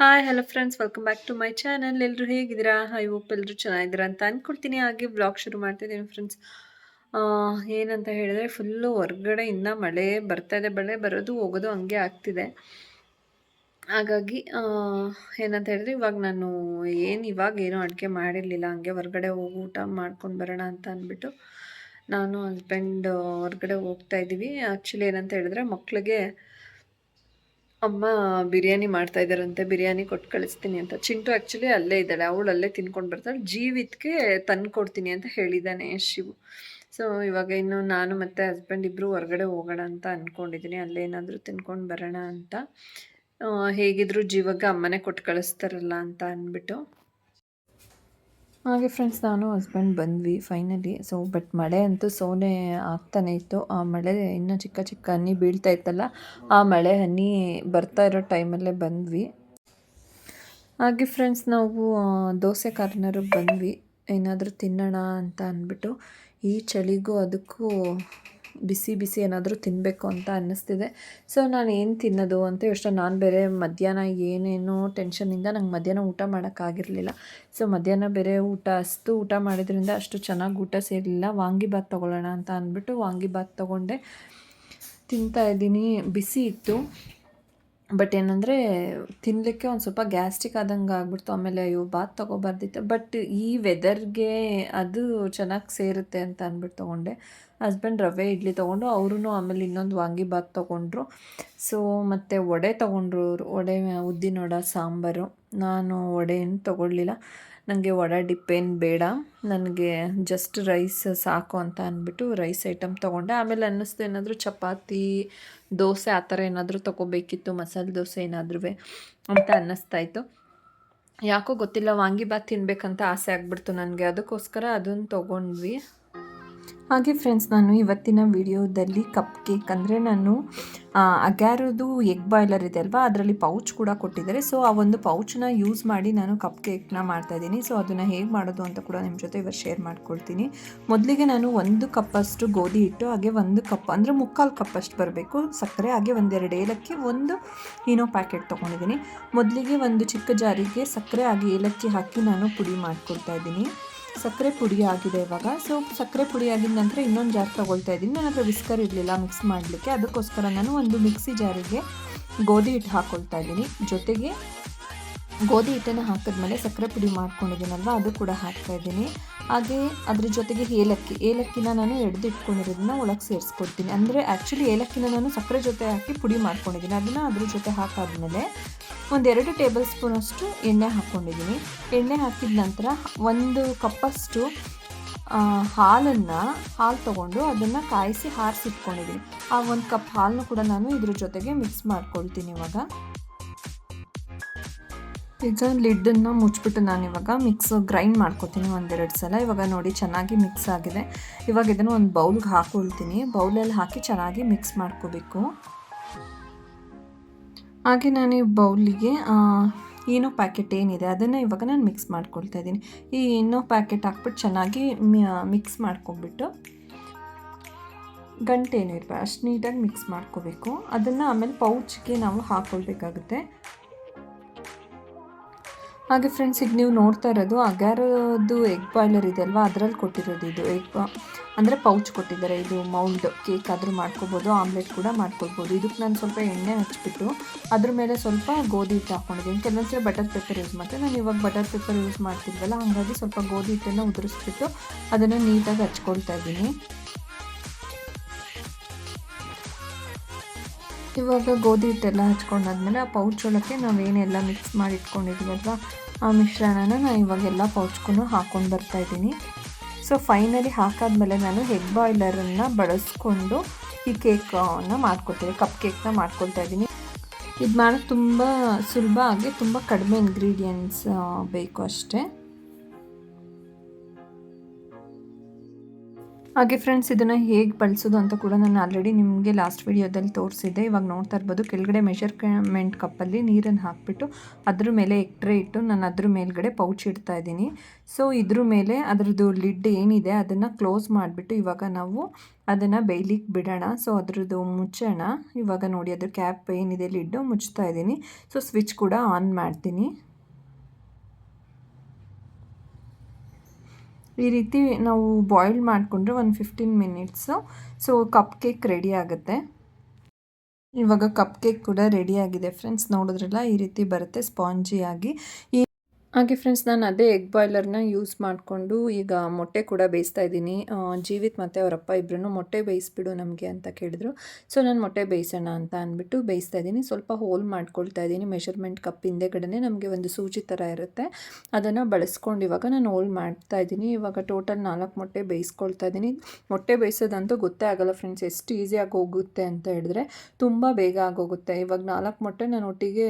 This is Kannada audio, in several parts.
Hi hello friends welcome back to my channel ಎಲ್ಲರೂ ಹೇಗಿದ್ದೀರಾ? ಐ ಓಪ್ ಎಲ್ಲರೂ ಚೆನ್ನಾಗಿದ್ದೀರಾ ಅಂತ ಅಂದ್ಕೊಡ್ತೀನಿ ಹಾಗೆ ಬ್ಲಾಗ್ ಶುರು ಮಾಡ್ತಿದ್ದೀನಿ ಫ್ರೆಂಡ್ಸ್ ಏನಂತ ಹೇಳಿದ್ರೆ ಫುಲ್ಲು ಹೊರ್ಗಡೆ ಇನ್ನೂ ಮಳೆ ಬರ್ತಾ ಇದೆ. ಮಳೆ ಬರೋದು, ಹೋಗೋದು ಹಂಗೆ ಆಗ್ತಿದೆ. ಹಾಗಾಗಿ ಏನಂತ ಹೇಳಿದ್ರೆ ಇವಾಗ ನಾನು ಏನು ಇವಾಗ ಏನೂ ಅಡುಗೆ ಮಾಡಿರಲಿಲ್ಲ. ಹಂಗೆ ಹೊರಗಡೆ ಹೋಗಿ ಊಟ ಮಾಡ್ಕೊಂಡು ಬರೋಣ ಅಂತ ಅಂದ್ಬಿಟ್ಟು ನಾನು ಹಸ್ಬೆಂಡ್ ಹೊರಗಡೆ ಹೋಗ್ತಾ ಇದ್ದೀವಿ. ಆ್ಯಕ್ಚುಲಿ ಏನಂತ ಹೇಳಿದ್ರೆ ಮಕ್ಕಳಿಗೆ ಅಮ್ಮ ಬಿರಿಯಾನಿ ಮಾಡ್ತಾ ಇದ್ದಾರಂತೆ, ಬಿರಿಯಾನಿ ಕೊಟ್ಟು ಕಳಿಸ್ತೀನಿ ಅಂತ. ಚಿಂಟು ಆ್ಯಕ್ಚುಲಿ ಅಲ್ಲೇ ಇದ್ದಾಳೆ, ಅವಳು ಅಲ್ಲೇ ತಿನ್ಕೊಂಡು ಬರ್ತಾಳೆ. ಜೀವಿತ್ಗೆ ತಂದು ಕೊಡ್ತೀನಿ ಅಂತ ಹೇಳಿದ್ದಾನೆ ಶಿವು. ಸೊ ಇವಾಗ ಇನ್ನು ನಾನು ಮತ್ತು ಹಸ್ಬೆಂಡ್ ಇಬ್ಬರು ಹೊರಗಡೆ ಹೋಗೋಣ ಅಂತ ಅಂದ್ಕೊಂಡಿದ್ದೀನಿ ಅಲ್ಲೇನಾದರೂ ತಿನ್ಕೊಂಡು ಬರೋಣ ಅಂತ. ಹೇಗಿದ್ರು ಜೀವಕ್ಕೆ ಅಮ್ಮನೇ ಕೊಟ್ಟು ಕಳಿಸ್ತಾರಲ್ಲ ಅಂತ ಅಂದ್ಬಿಟ್ಟು ಹಾಗೆ ಫ್ರೆಂಡ್ಸ್ ನಾನು ಹಸ್ಬೆಂಡ್ ಬಂದ್ವಿ ಫೈನಲಿ ಸೊ ಬಟ್ ಮಳೆ ಅಂತೂ ಸೋನೆ ಆಗ್ತಾನೆ ಇತ್ತು. ಆ ಮಳೆ ಇನ್ನೂ ಚಿಕ್ಕ ಚಿಕ್ಕ ಹನಿ ಬೀಳ್ತಾ ಇತ್ತಲ್ಲ, ಆ ಮಳೆ ಹನಿ ಬರ್ತಾ ಇರೋ ಟೈಮಲ್ಲೇ ಬಂದ್ವಿ. ಹಾಗೆ ಫ್ರೆಂಡ್ಸ್ ನಾವು ದೋಸೆ ಕಾರ್ನರಿಗೆ ಬಂದ್ವಿ. ಏನಾದರೂ ತಿನ್ನೋಣ ಅಂತ ಅಂದ್ಬಿಟ್ಟು ಈ ಚಳಿಗೂ ಅದಕ್ಕೂ ಬಿಸಿ ಬಿಸಿ ಏನಾದರೂ ತಿನ್ನಬೇಕು ಅಂತ ಅನ್ನಿಸ್ತಿದೆ. ಸೊ ನಾನು ಏನು ತಿನ್ನೋದು ಅಂತ ಯೋಚನೆ ನಾನು ಬೇರೆ ಮಧ್ಯಾಹ್ನ ಏನೇನೋ ಟೆನ್ಷನಿಂದ ನಂಗೆ ಮಧ್ಯಾಹ್ನ ಊಟ ಮಾಡೋಕ್ಕಾಗಿರಲಿಲ್ಲ ಸೊ ಮಧ್ಯಾಹ್ನ ಬೇರೆ ಊಟ, ಅಷ್ಟು ಊಟ ಮಾಡಿದ್ರಿಂದ ಅಷ್ಟು ಚೆನ್ನಾಗಿ ಊಟ ಸೇರಲಿಲ್ಲ. ವಾಂಗಿಬಾತ್ ತೊಗೊಳ್ಳೋಣ ಅಂತ ಅಂದ್ಬಿಟ್ಟು ವಾಂಗಿಬಾತ್ ತೊಗೊಂಡೆ. ತಿಂತಾ ಇದ್ದೀನಿ. ಬಿಸಿ ಇತ್ತು. ಬಟ್ ಏನಂದರೆ ತಿನ್ನಲಿಕ್ಕೆ ಒಂದು ಸ್ವಲ್ಪ ಗ್ಯಾಸ್ಟ್ರಿಕ್ ಆದಂಗೆ ಆಗ್ಬಿಡ್ತು. ಆಮೇಲೆ ಅಯ್ಯೋ, ಬಾತ್ ತೊಗೊಬಾರ್ದಿತ್ತು. ಬಟ್ ಈ ವೆದರ್ಗೆ ಅದು ಚೆನ್ನಾಗಿ ಸೇರುತ್ತೆ ಅಂತ ಅಂದ್ಬಿಟ್ಟು ತೊಗೊಂಡೆ. ಹಸ್ಬೆಂಡ್ ರವೆ, ಇಡ್ಲಿ ತೊಗೊಂಡು ಅವರು ಆಮೇಲೆ ಇನ್ನೊಂದು ವಾಂಗಿಭಾತ್ ತೊಗೊಂಡ್ರು. ಸೊ ಮತ್ತು ವಡೆ ತೊಗೊಂಡ್ರು ಅವರು. ವಡೆ ಉದ್ದಿನ ವಡೆ ಸಾಂಬಾರು. ನಾನು ವಡೆ ಏನು ತೊಗೊಳ್ಲಿಲ್ಲ ನನಗೆ ವಡ ಡಿಪ್ಪೇನು ಬೇಡ, ನನಗೆ ಜಸ್ಟ್ ರೈಸ್ ಸಾಕು ಅಂತ ಅಂದ್ಬಿಟ್ಟು ರೈಸ್ ಐಟಮ್ ತೊಗೊಂಡೆ. ಆಮೇಲೆ ಅನ್ನಿಸ್ತು ಏನಾದರೂ ಚಪಾತಿ, ದೋಸೆ ಆ ಥರ ಏನಾದರೂ ತೊಗೋಬೇಕಿತ್ತು, ಮಸಾಲೆ ದೋಸೆ ಏನಾದ್ರೂ ಅಂತ ಅನ್ನಿಸ್ತಾ ಇತ್ತು. ಯಾಕೋ ಗೊತ್ತಿಲ್ಲ ವಾಂಗಿಬಾತ್ ತಿನ್ನಬೇಕಂತ ಆಸೆ ಆಗ್ಬಿಡ್ತು ನನಗೆ. ಅದಕ್ಕೋಸ್ಕರ ಅದನ್ನು ತೊಗೊಂಡ್ವಿ. ಹಾಗೆ ಫ್ರೆಂಡ್ಸ್ ನಾನು ಇವತ್ತಿನ ವಿಡಿಯೋದಲ್ಲಿ ಕಪ್ ಕೇಕ್ ಅಂದರೆ ನಾನು ಅಗ್ಯಾರದು ಎಗ್ ಬಾಯ್ಲರ್ ಇದೆ ಅಲ್ವಾ? ಅದರಲ್ಲಿ ಪೌಚ್ ಕೂಡ ಕೊಟ್ಟಿದ್ದಾರೆ. ಸೊ ಆ ಒಂದು ಪೌಚನ್ನ ಯೂಸ್ ಮಾಡಿ ನಾನು ಕಪ್ ಕೇಕ್ನ ಮಾಡ್ತಾಯಿದ್ದೀನಿ ಸೊ ಅದನ್ನು ಹೇಗೆ ಮಾಡೋದು ಅಂತ ಕೂಡ ನಿಮ್ಮ ಜೊತೆ ಇವತ್ತು ಶೇರ್ ಮಾಡ್ಕೊಳ್ತೀನಿ. ಮೊದಲಿಗೆ ನಾನು ಒಂದು ಕಪ್ಪಷ್ಟು ಗೋಧಿ ಹಿಟ್ಟು, ಹಾಗೆ ಒಂದು ಕಪ್ ಅಂದರೆ ಮುಕ್ಕಾಲು ಕಪ್ಪಷ್ಟು ಬರಬೇಕು. ಸಕ್ಕರೆ, ಹಾಗೆ ಒಂದೆರಡು ಏಲಕ್ಕಿ, ಒಂದು ಇನೋ ಪ್ಯಾಕೆಟ್ ತೊಗೊಂಡಿದ್ದೀನಿ. ಮೊದಲಿಗೆ ಒಂದು ಚಿಕ್ಕ ಜಾರಿಗೆ ಸಕ್ಕರೆ, ಹಾಗೆ ಏಲಕ್ಕಿ ಹಾಕಿ ನಾನು ಪುಡಿ ಮಾಡ್ಕೊಳ್ತಾ ಇದ್ದೀನಿ. ಸಕ್ಕರೆ ಪುಡಿ ಆಗಿದೆ ಇವಾಗ. ಸೊ ಸಕ್ಕರೆ ಪುಡಿ ಆಗಿದ ನಂತರ ಇನ್ನೊಂದು ಜಾರ್ ತೊಗೊಳ್ತಾ ಇದ್ದೀನಿ. ನನ್ನ ಹತ್ರ ವಿಸ್ಕರ್ ಇರಲಿಲ್ಲ ಮಿಕ್ಸ್ ಮಾಡಲಿಕ್ಕೆ. ಅದಕ್ಕೋಸ್ಕರ ನಾನು ಒಂದು ಮಿಕ್ಸಿ ಜಾರಿಗೆ ಗೋಧಿ ಹಿಟ್ಟು ಹಾಕ್ಕೊಳ್ತಾ ಇದ್ದೀನಿ. ಜೊತೆಗೆ ಗೋಧಿ ಹಿಟ್ಟನ್ನು ಹಾಕಿದ್ಮೇಲೆ ಸಕ್ಕರೆ ಪುಡಿ ಮಾಡ್ಕೊಂಡಿದ್ದೀನಲ್ವ, ಅದು ಕೂಡ ಹಾಕ್ತಾ ಇದ್ದೀನಿ. ಹಾಗೆ ಅದ್ರ ಜೊತೆಗೆ ಏಲಕ್ಕಿ. ಏಲಕ್ಕಿನ ನಾನು ಎಡ್ದು ಇಟ್ಕೊಂಡಿರೋದನ್ನ ಒಳಗೆ ಸೇರಿಸ್ಕೊಡ್ತೀನಿ. ಅಂದರೆ ಆ್ಯಕ್ಚುಲಿ ಏಲಕ್ಕಿನ ನಾನು ಸಕ್ಕರೆ ಜೊತೆ ಹಾಕಿ ಪುಡಿ ಮಾಡ್ಕೊಂಡಿದ್ದೀನಿ. ಅದನ್ನು ಅದ್ರ ಜೊತೆ ಹಾಕಾದ್ಮೇಲೆ ಒಂದೆರಡು ಟೇಬಲ್ ಸ್ಪೂನಷ್ಟು ಎಣ್ಣೆ ಹಾಕ್ಕೊಂಡಿದ್ದೀನಿ. ಎಣ್ಣೆ ಹಾಕಿದ ನಂತರ ಒಂದು ಕಪ್ಪಷ್ಟು ಹಾಲನ್ನು, ಹಾಲು ತೊಗೊಂಡು ಅದನ್ನು ಕಾಯಿಸಿ ಹಾರಿಸಿಟ್ಕೊಂಡಿದ್ದೀನಿ. ಆ ಒಂದು ಕಪ್ ಹಾಲನ್ನು ಕೂಡ ನಾನು ಇದ್ರ ಜೊತೆಗೆ ಮಿಕ್ಸ್ ಮಾಡ್ಕೊಳ್ತೀನಿ ಇವಾಗ. ಈಗ ಲಿಡ್ಡನ್ನು ಮುಚ್ಚಿಬಿಟ್ಟು ನಾನು ಇವಾಗ ಮಿಕ್ಸ್ ಗ್ರೈಂಡ್ ಮಾಡ್ಕೊತೀನಿ ಒಂದೆರಡು ಸಲ. ಇವಾಗ ನೋಡಿ ಚೆನ್ನಾಗಿ ಮಿಕ್ಸ್ ಆಗಿದೆ. ಇವಾಗ ಇದನ್ನು ಒಂದು ಬೌಲ್ಗೆ ಹಾಕ್ಕೊಳ್ತೀನಿ ಬೌಲಲ್ಲಿ ಹಾಕಿ ಚೆನ್ನಾಗಿ ಮಿಕ್ಸ್ ಮಾಡ್ಕೋಬೇಕು. ಹಾಗೆ ನಾನು ಈ ಬೌಲಿಗೆ ಏನೋ ಪ್ಯಾಕೆಟ್ ಏನಿದೆ, ಅದನ್ನು ಇವಾಗ ನಾನು ಮಿಕ್ಸ್ ಮಾಡ್ಕೊಳ್ತಾ ಇದ್ದೀನಿ. ಈ ಏನೋ ಪ್ಯಾಕೆಟ್ ಹಾಕ್ಬಿಟ್ಟು ಚೆನ್ನಾಗಿ ಮಿಕ್ಸ್ ಮಾಡ್ಕೊಂಬಿಟ್ಟು ಗಂಟೆ ಏನು ಅಷ್ಟು ನೀಟಾಗಿ ಮಿಕ್ಸ್ ಮಾಡ್ಕೋಬೇಕು. ಅದನ್ನು ಆಮೇಲೆ ಪೌಚ್ಗೆ ನಾವು ಹಾಕ್ಕೊಳ್ಬೇಕಾಗುತ್ತೆ ಹಾಗೆ ಫ್ರೆಂಡ್ಸ್ ಈಗ ನೀವು ನೋಡ್ತಾ ಇರೋದು ಅಗ್ಯಾರದು ಎಗ್ ಬಾಯ್ಲರ್ ಇದೆ ಅಲ್ವಾ? ಅದರಲ್ಲಿ ಕೊಟ್ಟಿರೋದು ಇದು ಎಗ್ ಅಂದರೆ ಪೌಚ್ ಕೊಟ್ಟಿದ್ದಾರೆ. ಇದು ಮೌಲ್ಡ್ ಕೇಕ್ ಆದರೂ ಮಾಡ್ಕೋಬೋದು ಆಮ್ಲೆಟ್ ಕೂಡ ಮಾಡ್ಕೊಳ್ಬೋದು ಇದಕ್ಕೆ ನಾನು ಸ್ವಲ್ಪ ಎಣ್ಣೆ ಹಚ್ಬಿಟ್ಟು ಅದ್ರ ಮೇಲೆ ಸ್ವಲ್ಪ ಗೋಧಿ ಹಿಟ್ಟು ಹಾಕ್ಕೊಂಡಿದ್ದೀನಿ ಕೆಲವೊಂದ್ಸಲ ಬಟರ್ ಪೇಪರ್ ಯೂಸ್ ಮಾಡ್ತೀನಿ. ನಾನು ಇವಾಗ ಬಟರ್ ಪೇಪರ್ ಯೂಸ್ ಮಾಡ್ತಿದ್ವಲ್ಲ, ಹಾಗಾಗಿ ಸ್ವಲ್ಪ ಗೋಧಿ ಹಿಟ್ಟನ್ನು ಉದುರಿಸ್ಬಿಟ್ಟು ಅದನ್ನು ನೀಟಾಗಿ ಹಚ್ಕೊಳ್ತಾ ಇದ್ದೀನಿ. ಇವಾಗ ಗೋಧಿ ಹಿಟ್ಟೆಲ್ಲ ಹಚ್ಕೊಂಡಾದ್ಮೇಲೆ ಆ ಪೌಚ್ ಒಳಗೆ ನಾವೇನೆಲ್ಲ ಮಿಕ್ಸ್ ಮಾಡಿ ಇಟ್ಕೊಂಡಿದ್ವಲ್ವ ಆ ಮಿಶ್ರಣನ ನಾನು ಇವಾಗೆಲ್ಲ ಪೌಚ್ಗೂ ಹಾಕ್ಕೊಂಡು ಬರ್ತಾ ಇದ್ದೀನಿ. ಸೊ ಫೈನಲಿ ಹಾಕಾದ್ಮೇಲೆ ನಾನು ಹೆಗ್ ಬಾಯ್ಲರನ್ನು ಬಳಸ್ಕೊಂಡು ಈ ಕೇಕನ್ನು ಮಾಡ್ಕೊತೀನಿ ಕಪ್ ಕೇಕ್ನ ಮಾಡ್ಕೊಳ್ತಾ ಇದ್ದೀನಿ. ಇದು ಮಾಡೋದು ತುಂಬ ಸುಲಭ ಆಗಿ ತುಂಬ ಕಡಿಮೆ ಇಂಗ್ರೀಡಿಯೆಂಟ್ಸ್ ಬೇಕು ಅಷ್ಟೇ. ಹಾಗೆ ಫ್ರೆಂಡ್ಸ್ ಇದನ್ನು ಹೇಗೆ ಬಳಸೋದು ಅಂತ ಕೂಡ ನಾನು ಆಲ್ರೆಡಿ ನಿಮಗೆ ಲಾಸ್ಟ್ ವಿಡಿಯೋದಲ್ಲಿ ತೋರಿಸಿದ್ದೆ. ಇವಾಗ ನೋಡ್ತಾ ಇರ್ಬೋದು, ಕೆಳಗಡೆ ಮೆಷರ್ಮೆಂಟ್ ಕಪ್ಪಲ್ಲಿ ನೀರನ್ನು ಹಾಕಿಬಿಟ್ಟು ಅದ್ರ ಮೇಲೆ ಎಕ್ಟ್ರೆ ಇಟ್ಟು ನಾನು ಅದ್ರ ಮೇಲ್ಗಡೆ ಪೌಚ್ ಇಡ್ತಾ ಇದ್ದೀನಿ. ಸೊ ಇದ್ರ ಮೇಲೆ ಅದರದ್ದು ಲಿಡ್ ಏನಿದೆ, ಅದನ್ನು ಕ್ಲೋಸ್ ಮಾಡಿಬಿಟ್ಟು ಇವಾಗ ನಾವು ಅದನ್ನು ಬೇಯ್ಲಿಕ್ಕೆ ಬಿಡೋಣ. ಸೊ ಅದರದ್ದು ಮುಚ್ಚೋಣ. ಇವಾಗ ನೋಡಿ, ಅದ್ರ ಕ್ಯಾಪ್ ಏನಿದೆ ಲಿಡ್ಡು ಮುಚ್ತಾ ಇದ್ದೀನಿ. ಸೊ ಸ್ವಿಚ್ ಕೂಡ ಆನ್ ಮಾಡ್ತೀನಿ. ಈ ರೀತಿ ನಾವು ಬಾಯ್ಲ್ ಮಾಡಿಕೊಂಡ್ರೆ ಒಂದು fifteen minutes so cup cake ready ಆಗುತ್ತೆ. ಇವಾಗ ಕಪ್ ಕೇಕ್ ಕೂಡ ರೆಡಿ ಆಗಿದೆ. ಫ್ರೆಂಡ್ಸ್ ನೋಡಿದ್ರಲ್ಲ? ಈ ರೀತಿ ಬರುತ್ತೆ ಸ್ಪಾಂಜಿಯಾಗಿ ಈ ಹಾಗೆ ಫ್ರೆಂಡ್ಸ್ ನಾನು ಅದೇ ಎಗ್ ಬಾಯ್ಲರ್ನ ಯೂಸ್ ಮಾಡಿಕೊಂಡು ಈಗ ಮೊಟ್ಟೆ ಕೂಡ ಬೇಯಿಸ್ತಾ ಇದ್ದೀನಿ. ಜೀವಿತ್ ಮತ್ತು ಅವರಪ್ಪ ಇಬ್ಬರೂ ಮೊಟ್ಟೆ ಬೇಯಿಸ್ಬಿಡು ನಮಗೆ ಅಂತ ಕೇಳಿದ್ರು. ಸೊ ನಾನು ಮೊಟ್ಟೆ ಬೇಯಿಸೋಣ ಅಂತ ಅಂದ್ಬಿಟ್ಟು ಬೇಯಿಸ್ತಾ ಇದ್ದೀನಿ. ಸ್ವಲ್ಪ ಹೋಲ್ ಮಾಡ್ಕೊಳ್ತಾ ಇದ್ದೀನಿ. ಮೆಷರ್ಮೆಂಟ್ ಕಪ್ ಹಿಂದೆಗಡೆ ನಮಗೆ ಒಂದು ಸೂಜಿ ಥರ ಇರುತ್ತೆ. ಅದನ್ನು ಬಳಸ್ಕೊಂಡು ಇವಾಗ ನಾನು ಹೋಲ್ ಮಾಡ್ತಾ ಇದ್ದೀನಿ. ಇವಾಗ ಟೋಟಲ್ ನಾಲ್ಕು ಮೊಟ್ಟೆ ಬೇಯಿಸ್ಕೊಳ್ತಾ ಇದ್ದೀನಿ. ಮೊಟ್ಟೆ ಬೇಯಿಸೋದಂತೂ ಗೊತ್ತೇ ಆಗೋಲ್ಲ ಫ್ರೆಂಡ್ಸ್ ಎಷ್ಟು ಈಸಿಯಾಗಿ ಹೋಗುತ್ತೆ ಅಂತ ಹೇಳಿದ್ರೆ ತುಂಬ ಬೇಗ ಆಗೋಗುತ್ತೆ. ಇವಾಗ ನಾಲ್ಕು ಮೊಟ್ಟೆ ನಾನು ಒಟ್ಟಿಗೆ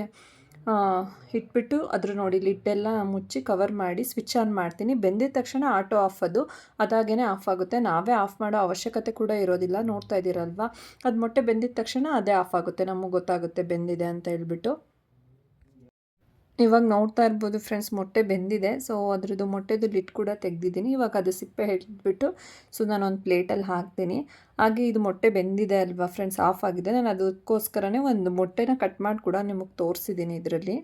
ಇಟ್ಬಿಟ್ಟು ಅದ್ರ ನೋಡಿ ಲಿಡ್ಡೆಲ್ಲ ಮುಚ್ಚಿ ಕವರ್ ಮಾಡಿ ಸ್ವಿಚ್ ಆನ್ ಮಾಡ್ತೀನಿ. ಬೆಂದಿದ ತಕ್ಷಣ ಆಟೋ ಆಫ್ ಅದು. ಅದಾಗೇ ಆಫ್ ಆಗುತ್ತೆ. ನಾವೇ ಆಫ್ ಮಾಡೋ ಅವಶ್ಯಕತೆ ಕೂಡ ಇರೋದಿಲ್ಲ. ನೋಡ್ತಾ ಇದ್ದೀರಲ್ವಾ? ಅದು ಮೊಟ್ಟೆ ಬೆಂದಿದ ತಕ್ಷಣ ಅದೇ ಆಫ್ ಆಗುತ್ತೆ. ನಮಗೆ ಗೊತ್ತಾಗುತ್ತೆ ಬೆಂದಿದೆ ಅಂತ ಹೇಳ್ಬಿಟ್ಟು. ಇವಾಗ ನೋಡ್ತಾ ಇರ್ಬೋದು ಫ್ರೆಂಡ್ಸ್ ಮೊಟ್ಟೆ ಬೆಂದಿದೆ. ಸೊ ಅದ್ರದ್ದು ಮೊಟ್ಟೆದು ಲಿಟ್ ಕೂಡ ತೆಗೆದಿದ್ದೀನಿ. ಇವಾಗ ಅದು ಸಿಪ್ಪೆ ಹಿಡಿದ್ಬಿಟ್ಟು ಸೊ ನಾನು ಒಂದು ಪ್ಲೇಟಲ್ಲಿ ಹಾಕ್ತೀನಿ. ಹಾಗೆ ಇದು ಮೊಟ್ಟೆ ಬೆಂದಿದೆ ಅಲ್ವಾ ಫ್ರೆಂಡ್ಸ್ ಆಫ್ ಆಗಿದೆ. ನಾನು ಅದಕ್ಕೋಸ್ಕರನೇ ಒಂದು ಮೊಟ್ಟೆನ ಕಟ್ ಮಾಡಿ ಕೂಡ ನಿಮಗೆ ತೋರಿಸಿದ್ದೀನಿ ಇದರಲ್ಲಿ.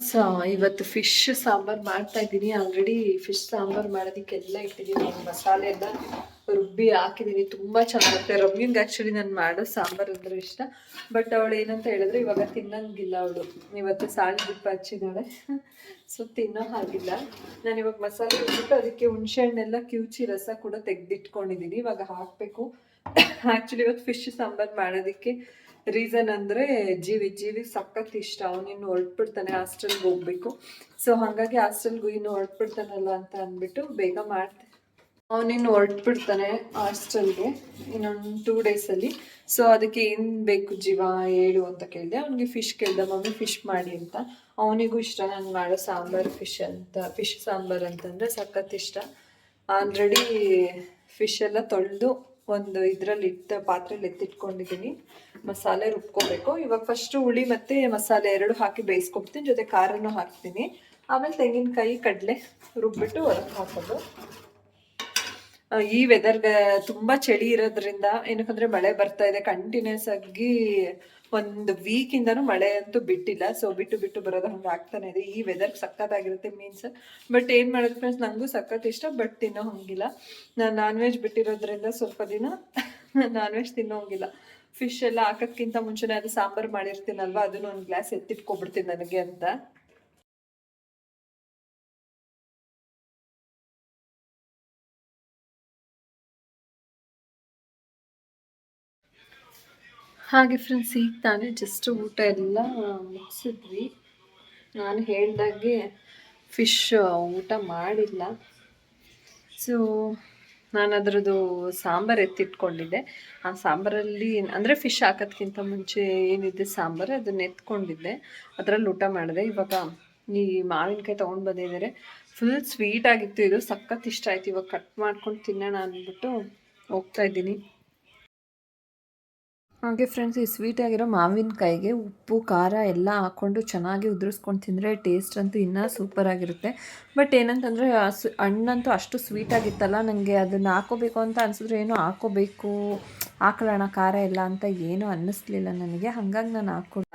ಸೊ, ಇವತ್ತು ಫಿಶ್ ಸಾಂಬಾರು ಮಾಡ್ತಾ ಇದ್ದೀನಿ. ಆಲ್ರೆಡಿ ಫಿಶ್ ಸಾಂಬಾರು ಮಾಡೋದಕ್ಕೆಲ್ಲ ಇಟ್ಟಿದ್ದೀನಿ. ಮಸಾಲೆ ಎಲ್ಲ ರುಬ್ಬಿ ಹಾಕಿದ್ದೀನಿ. ತುಂಬ ಚೆನ್ನಾಗುತ್ತೆ. ರಮ್ಯಂಗೆ ಆ್ಯಕ್ಚುಲಿ ನಾನು ಮಾಡೋ ಸಾಂಬಾರು ಅಂದ್ರೆ ಇಷ್ಟ. ಬಟ್ ಅವಳು ಏನಂತ ಹೇಳಿದ್ರೆ, ಇವಾಗ ತಿನ್ನಂಗಿಲ್ಲ ಅವಳು. ಇವತ್ತು ಸಾಲಿ ಬಿಪ್ಪ ಹಚ್ಚಿದ್ದಾಳೆ ಸೊ ತಿನ್ನೋ ಹಾಗಿಲ್ಲ. ನಾನು ಇವಾಗ ಮಸಾಲೆ ಇಟ್ಬಿಟ್ಟು ಅದಕ್ಕೆ ಹುಣಸೆಹಣ್ಣೆಲ್ಲ ಕಿವುಚಿ ರಸ ಕೂಡ ತೆಗೆದಿಟ್ಕೊಂಡಿದ್ದೀನಿ. ಇವಾಗ ಹಾಕಬೇಕು. ಆ್ಯಕ್ಚುಲಿ ಇವತ್ತು ಫಿಶ್ ಸಾಂಬಾರು ಮಾಡೋದಕ್ಕೆ ರೀಸನ್ ಅಂದರೆ ಜೀವಿ ಜೀವಿ ಸಖತ್ ಇಷ್ಟ. ಅವನಿನ್ನು ಹೊರಟ್ಬಿಡ್ತಾನೆ, ಹಾಸ್ಟೆಲ್ಗೆ ಹೋಗ್ಬೇಕು. ಸೊ ಹಾಗಾಗಿ ಹಾಸ್ಟೆಲ್ಗೂ ಇನ್ನು ಹೊರಟ್ಬಿಡ್ತಾನಲ್ಲ ಅಂತ ಅಂದ್ಬಿಟ್ಟು ಬೇಗ ಮಾಡ್ತೆ ಅವನಿನ್ನು ಹೊರಟ್ಬಿಡ್ತಾನೆ ಹಾಸ್ಟೆಲ್ಗೆ ಇನ್ನೊಂದು ಟೂ ಡೇಸಲ್ಲಿ ಸೊ ಅದಕ್ಕೆ ಏನು ಬೇಕು ಜೀವ? ಹೇಳು ಅಂತ ಕೇಳಿದೆ. ಅವನಿಗೆ ಫಿಶ್ ಕೇಳಿದೆ, ಮಮ್ಮಿ ಫಿಶ್ ಮಾಡಿ ಅಂತ. ಅವನಿಗೂ ಇಷ್ಟ, ನಾನು ಮಾಡೋ ಸಾಂಬಾರು ಫಿಶ್ ಅಂತ ಫಿಶ್ ಸಾಂಬಾರು ಅಂತಂದರೆ ಸಖತ್ ಇಷ್ಟ. ಆಲ್ರೆಡಿ ಫಿಶ್ ಎಲ್ಲ ತೊಳೆದು ಒಂದು ಇದರಲ್ಲಿ ಇಟ್ಟ ಪಾತ್ರೆಲಿ ಎತ್ತಿಟ್ಕೊಂಡಿದ್ದೀನಿ. ಮಸಾಲೆ ರುಬ್ಕೋಬೇಕು. ಇವಾಗ ಫಸ್ಟು ಹುಳಿ ಮತ್ತು ಮಸಾಲೆ ಎರಡು ಹಾಕಿ ಬೇಯಿಸ್ಕೊಡ್ತೀನಿ. ಜೊತೆ ಖಾರನೂ ಹಾಕ್ತೀನಿ. ಆಮೇಲೆ ತೆಂಗಿನಕಾಯಿ, ಕಡಲೆ ರುಬ್ಬಿಟ್ಟು ಹೊರಗೆ ಹಾಕೋದು. ಈ ವೆದರ್ ತುಂಬ ಚಳಿ ಇರೋದ್ರಿಂದ ಏನಕ್ಕಂದ್ರೆ ಮಳೆ ಬರ್ತಾ ಇದೆ. ಕಂಟಿನ್ಯೂಸ್ ಆಗಿ ಒಂದು ವೀಕಿಂದನೂ ಮಳೆ ಅಂತೂ ಬಿಟ್ಟಿಲ್ಲ. ಸೊ ಬಿಟ್ಟು ಬಿಟ್ಟು ಬರೋದು ಹಂಗೆ ಆಗ್ತಾನೆ ಇದೆ. ಈ ವೆದರ್ ಸಕ್ಕತ್ತಾಗಿರುತ್ತೆ ಮೀನ್ಸ್ ಬಟ್ ಏನು ಮಾಡೋದು ಫ್ರೆಂಡ್ಸ್ ನಂಗೂ ಸಖತ್ ಇಷ್ಟ ಬಟ್ ತಿನ್ನೋ ಹಂಗಿಲ್ಲ. ನಾನು ನಾನ್ ವೆಜ್ ಬಿಟ್ಟಿರೋದ್ರಿಂದ ಸ್ವಲ್ಪ ದಿನ ನಾನ್ ವೆಜ್ ತಿನ್ನೋ ಹಂಗಿಲ್ಲ. ಫಿಶ್ ಎಲ್ಲ ಹಾಕೋದ್ಕಿಂತ ಮುಂಚೆನೇ ಅದು ಸಾಂಬಾರು ಮಾಡಿರ್ತೀನಲ್ವ, ಅದನ್ನು ಒಂದು ಗ್ಲಾಸ್ ಎತ್ತಿಟ್ಕೊಬಿಡ್ತೀನಿ ನನಗೆ ಅಂತ. ಹಾಗೆ ಫ್ರೆಂಡ್ಸ್ ಈಗ ತಾನೇ ಜಸ್ಟ್ ಊಟ ಎಲ್ಲ ಮುಗಿಸಿದ್ವಿ. ನಾನು ಹೇಳ್ದಾಗೆ ಫಿಶ್ ಊಟ ಮಾಡಿಲ್ಲ. ಸೊ ನಾನು ಅದರದ್ದು ಸಾಂಬಾರು ಎತ್ತಿಟ್ಕೊಂಡಿದ್ದೆ. ಆ ಸಾಂಬಾರಲ್ಲಿ ಅಂದರೆ ಫಿಶ್ ಹಾಕೋದ್ಕಿಂತ ಮುಂಚೆ ಏನಿದೆ ಸಾಂಬಾರು ಅದನ್ನ ಎತ್ಕೊಂಡಿದ್ದೆ. ಅದರಲ್ಲಿ ಊಟ ಮಾಡಿದೆ. ಇವಾಗ ಈ ಮಾವಿನಕಾಯಿ ತೊಗೊಂಡು ಬಂದಿದ್ದಾರೆ. ಫುಲ್ ಸ್ವೀಟ್ ಆಗಿತ್ತು. ಇದು ಸಖತ್ ಇಷ್ಟ ಆಯ್ತು. ಇವಾಗ ಕಟ್ ಮಾಡ್ಕೊಂಡು ತಿನ್ನೋಣ ಅಂದ್ಬಿಟ್ಟು ಹೋಗ್ತಾ ಇದ್ದೀನಿ. ಹಾಗೆ ಫ್ರೆಂಡ್ಸ್ ಈ ಸ್ವೀಟ್ ಆಗಿರೋ ಮಾವಿನಕಾಯಿಗೆ ಉಪ್ಪು, ಖಾರ ಎಲ್ಲ ಹಾಕ್ಕೊಂಡು ಚೆನ್ನಾಗಿ ಉದುರಿಸ್ಕೊಂಡು ತಿಂದರೆ ಟೇಸ್ಟ್ ಅಂತೂ ಇನ್ನೂ ಸೂಪರಾಗಿರುತ್ತೆ ಬಟ್ ಏನಂತಂದರೆ ಹಣ್ಣಂತೂ ಅಷ್ಟು ಸ್ವೀಟಾಗಿತ್ತಲ್ಲ ನನಗೆ ಅದನ್ನು ಹಾಕೋಬೇಕು ಅಂತ ಅನಿಸಿದ್ರೆ ಏನೋ ಹಾಕೋಬೇಕು? ಹಾಕೊಳ್ಳೋಣ ಖಾರ ಎಲ್ಲ ಅಂತ ಏನೂ ಅನ್ನಿಸ್ಲಿಲ್ಲ ನನಗೆ. ಹಾಗಾಗಿ ನಾನು ಹಾಕ್ಕೊಂಡು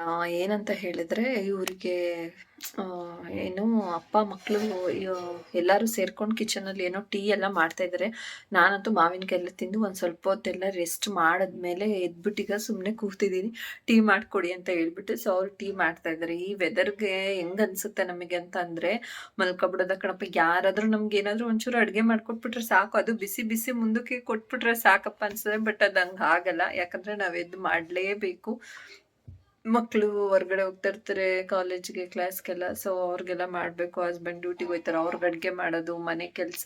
ಏನಂತ ಹೇಳಿದರೆ, ಇವರಿಗೆ ಏನು ಅಪ್ಪ ಮಕ್ಕಳು ಎಲ್ಲರೂ ಸೇರ್ಕೊಂಡು ಕಿಚನಲ್ಲಿ ಏನೋ ಟೀ ಎಲ್ಲ ಮಾಡ್ತಾ ಇದ್ದಾರೆ ನಾನಂತೂ ಮಾವಿನಕಾಯಿ ಎಲ್ಲ ತಿಂದು ಒಂದು ಸ್ವಲ್ಪ ಹೊತ್ತೆಲ್ಲ ರೆಸ್ಟ್ ಮಾಡಿದ್ಮೇಲೆ ಎದ್ಬಿಟ್ಟೀಗ ಸುಮ್ಮನೆ ಕೂತಿದ್ದೀನಿ ಟೀ ಮಾಡಿಕೊಡಿ ಅಂತ ಹೇಳ್ಬಿಟ್ಟು ಸೊ ಅವ್ರು ಟೀ ಮಾಡ್ತಾ ಇದ್ದಾರೆ ಈ ವೆದರ್ಗೆ ಹೆಂಗೆ ಅನಿಸುತ್ತೆ ನಮಗೆ ಅಂತ ಅಂದರೆ, ಮಲ್ಕೊಬಿಡೋದ ಕಣಪ್ಪ, ಯಾರಾದರೂ ನಮ್ಗೆ ಏನಾದರೂ ಒಂಚೂರು ಅಡುಗೆ ಮಾಡ್ಕೊಟ್ಬಿಟ್ರೆ ಸಾಕು. ಅದು ಬಿಸಿ ಬಿಸಿ ಮುಂದಕ್ಕೆ ಕೊಟ್ಬಿಟ್ರೆ ಸಾಕಪ್ಪ ಅನಿಸ್ತದೆ ಬಟ್ ಅದು ಹಂಗೆ ಆಗಲ್ಲ. ಯಾಕಂದರೆ ನಾವು ಎದ್ದು ಮಾಡಲೇಬೇಕು. ಮಕ್ಕಳು ಹೊರ್ಗಡೆ ಹೋಗ್ತಾ ಇರ್ತಾರೆ ಕಾಲೇಜ್ಗೆ ಕ್ಲಾಸ್ಗೆಲ್ಲ ಸೊ ಅವ್ರಿಗೆಲ್ಲ ಮಾಡಬೇಕು ಹಸ್ಬೆಂಡ್ ಡ್ಯೂಟಿಗೆ ಹೋಗ್ತಾರೆ ಅವ್ರಿಗೆ ಅಡುಗೆ ಮಾಡೋದು, ಮನೆ ಕೆಲಸ.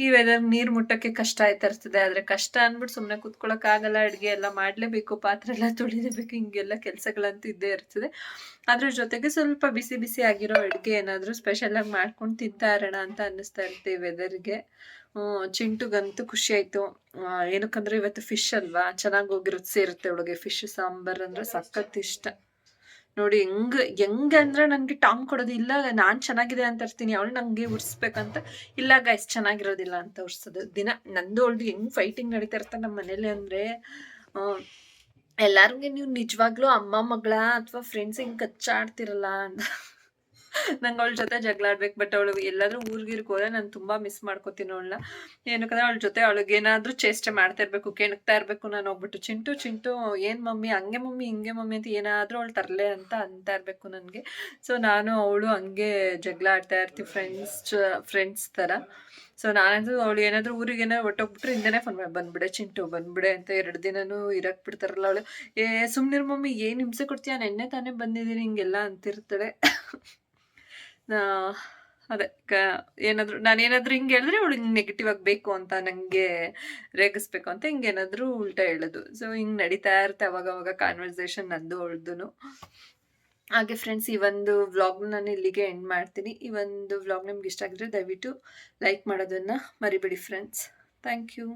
ಈ ವೆದರ್ ನೀರು ಮುಟ್ಟಕ್ಕೆ ಕಷ್ಟ ಆಯ್ತಾ ಇರ್ತದೆ. ಆದರೆ ಕಷ್ಟ ಅಂದ್ಬಿಟ್ಟು ಸುಮ್ಮನೆ ಕೂತ್ಕೊಳ್ಳೋಕ್ಕಾಗಲ್ಲ ಅಡುಗೆ ಎಲ್ಲ ಮಾಡಲೇಬೇಕು. ಪಾತ್ರೆ ಎಲ್ಲ ತೊಳಿಲೇಬೇಕು. ಹಿಂಗೆಲ್ಲ ಕೆಲಸಗಳಂತೂ ಇದ್ದೇ ಇರ್ತದೆ. ಅದ್ರ ಜೊತೆಗೆ ಸ್ವಲ್ಪ ಬಿಸಿ ಬಿಸಿ ಆಗಿರೋ ಅಡುಗೆ ಏನಾದರೂ ಸ್ಪೆಷಲಾಗಿ ಮಾಡ್ಕೊಂಡು ತಿಂತಾ ಇರೋಣ ಅಂತ ಅನ್ನಿಸ್ತಾ ಇರುತ್ತೆ ಈ ವೆದರ್ಗೆ ಚಿಂಟುಗಂತೂ ಖುಷಿ ಆಯ್ತು ಏನಕ್ಕಂದ್ರೆ ಇವತ್ತು ಫಿಶ್ ಅಲ್ವಾ? ಚೆನ್ನಾಗಿ ಹೋಗಿರೋದು ಸೇರುತ್ತೆ ಅವಳಿಗೆ ಫಿಶ್ ಸಾಂಬಾರ್ ಅಂದ್ರೆ ಸಖತ್ ಇಷ್ಟ. ನೋಡಿ, ಹೆಂಗ್, ಹೆಂಗ ಅಂದ್ರೆ ನನಗೆ ಟಾಂಗ್ ಕೊಡೋದು ಇಲ್ಲ, ನಾನು ಚೆನ್ನಾಗಿದೆ ಅಂತ ಇರ್ತೀನಿ, ಅವಳು ನಂಗೆ ಉರ್ಸ್ಬೇಕಂತ. ಇಲ್ಲ ಗೈಸ್ ಚೆನ್ನಾಗಿರೋದಿಲ್ಲ ಅಂತ ಉರ್ಸೋದು. ದಿನ ನಂದು ಅವಳ್ದು ಹೆಂಗ್ ಫೈಟಿಂಗ್ ನಡೀತಾ ಇರ್ತಾರೆ ನಮ್ಮ ಮನೇಲಿ ಅಂದ್ರೆ ಎಲ್ಲಾರ್ಗೆ ನೀವು ನಿಜವಾಗ್ಲೂ ಅಮ್ಮ ಮಗಳ ಅಥವಾ ಫ್ರೆಂಡ್ಸ್ ಹಿಂಗ್ ಕಚ್ಚಾಡ್ತಿರಲ್ಲ ಅಂತ. ನಂಗೆ ಅವಳ ಜೊತೆ ಜಗಳ ಆಡ್ಬೇಕು ಬಟ್ ಅವಳು ಎಲ್ಲಾದ್ರೂ ಊರ್ಗಿರ್ಗೆ ಹೋದ್ರೆ ನಾನು ತುಂಬಾ ಮಿಸ್ ಮಾಡ್ಕೋತೀನಿ ಅವಳನ್ನ ಏನಕ್ಕಂದ್ರೆ ಅವಳ ಜೊತೆ ಅವಳಿಗೆ ಏನಾದ್ರೂ ಚೇಷ್ಟೆ ಮಾಡ್ತಾ ಇರ್ಬೇಕು, ಕೆಣಕ್ತಾ ಇರ್ಬೇಕು, ನಾನು ಹೋಗ್ಬಿಟ್ಟು ಚಿಂಟು ಚಿಂಟು, ಏನ್ ಮಮ್ಮಿ, ಹಂಗೆ ಮಮ್ಮಿ, ಹಿಂಗೆ ಮಮ್ಮಿ ಅಂತ ಏನಾದ್ರೂ ಅವಳು ತರಲೆ ಅಂತ ಅಂತ ಇರ್ಬೇಕು ನನಗೆ. ಸೊ ನಾನು ಅವಳು ಹಂಗೆ ಜಗಳ ಆಡ್ತಾ ಇರ್ತೀವಿ ಫ್ರೆಂಡ್ಸ್ ಫ್ರೆಂಡ್ಸ್ ತರ. ಸೊ ನಾನಂತೂ ಅವಳು ಏನಾದರೂ ಊರಿಗೆ ಏನಾದ್ರು ಹೊಟ್ಟೋಗ್ಬಿಟ್ರೆ ಹಿಂದೆನೇ ಫೋನ್ ಮಾಡಿ, ಬಂದ್ಬಿಡೆ, ಚಿಂಟು ಬಂದ್ಬಿಡೆ ಅಂತ ಎರಡು ದಿನನೂ ಇರಕ್ಕೆ ಬಿಡ್ತಾರಲ್ಲ ಅವಳು. ಏ ಸುಮ್ಮನೆ ಮಮ್ಮಿ, ಏನು ಹಿಂಸೆ ಕೊಡ್ತೀಯ? ನೆನ್ನೆ ತಾನೇ ಬಂದಿದ್ದೀನಿ, ಹಿಂಗೆಲ್ಲ ಅಂತಿರ್ತಾಳೆ. ಅದೇ ಏನಾದರೂ, ನಾನೇನಾದರೂ ಹಿಂಗೆ ಹೇಳಿದ್ರೆ ಅವಳು ಹಿಂಗೆ ನೆಗೆಟಿವ್ ಆಗಿ ಬೇಕು ಅಂತ ನನಗೆ ರೇಗಿಸ್ಬೇಕು ಅಂತ ಹಿಂಗೇನಾದರೂ ಉಲ್ಟಾ ಹೇಳೋದು. ಸೊ ಹಿಂಗೆ ನಡೀತಾ ಇರುತ್ತೆ ಅವಾಗ ಅವಾಗ ಕಾನ್ವರ್ಸೇಷನ್ ನಂದು ಅವಳ್ದು ಹಾಗೆ ಫ್ರೆಂಡ್ಸ್ ಈ ಒಂದು ವ್ಲಾಗ್ ನಾನು ಇಲ್ಲಿಗೆ ಎಂಡ್ ಮಾಡ್ತೀನಿ. ಈ ಒಂದು ವ್ಲಾಗ್ ನಿಮ್ಗೆ ಇಷ್ಟ ಆಗಿದ್ರೆ ದಯವಿಟ್ಟು ಲೈಕ್ ಮಾಡೋದನ್ನು ಮರಿಬೇಡಿ ಫ್ರೆಂಡ್ಸ್ ಥ್ಯಾಂಕ್ ಯು